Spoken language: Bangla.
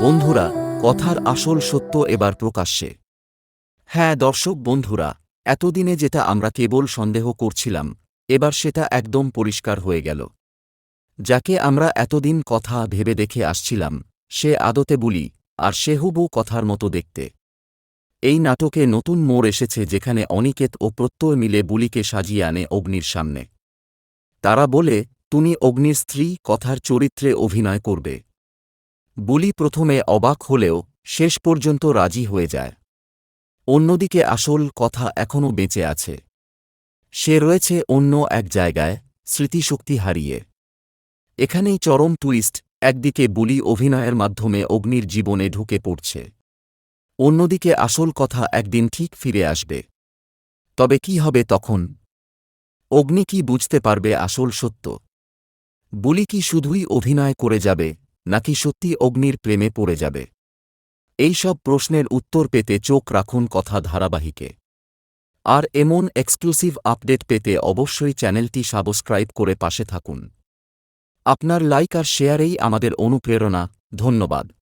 বন্ধুরা, কথার আসল সত্য এবার প্রকাশ্যে। হ্যাঁ দর্শক বন্ধুরা, এতদিনে যেটা আমরা কেবল সন্দেহ করছিলাম, এবার সেটা একদম পরিষ্কার হয়ে গেল। যাকে আমরা এতদিন কথা ভেবে দেখে আসছিলাম, সে আদতে বলি, আর সে হুবু কথার মতো দেখতে। এই নাটকে নতুন মোড় এসেছে যেখানে অনিকেত ও প্রত্যয় মিলে বুলিকে সাজিয়ে আনে অগ্নির সামনে। তারা বলে, তুমি অগ্নির স্ত্রী, কথার চরিত্রে অভিনয় করবে। বুলি প্রথমে অবাক হলেও শেষ পর্যন্ত রাজি হয়ে যায়। অন্যদিকে আসল কথা এখনও বেঁচে আছে। সে রয়েছে অন্য এক জায়গায় স্মৃতিশক্তি হারিয়ে। এখানেই চরম টুইস্ট একদিকে বুলি অভিনয়ের মাধ্যমে অগ্নির জীবনে ঢুকে পড়ছে। অন্যদিকে আসল কথা একদিন ঠিক ফিরে আসবে। তবে কি হবে তখন? অগ্নি কি বুঝতে পারবে আসল সত্য? বুলি কি শুধুই অভিনয় করে যাবে নাকি সত্যি অগ্নির প্রেমে পড়ে যাবে? এই সব প্রশ্নের উত্তর পেতে চোখ রাখুন কথা ধারাবাহিকে। আর এমন এক্সক্লুসিভ আপডেট পেতে অবশ্যই চ্যানেলটি সাবস্ক্রাইব করে পাশে থাকুন। আপনার লাইক আর শেয়ারেই আমাদের অনুপ্রেরণা। ধন্যবাদ।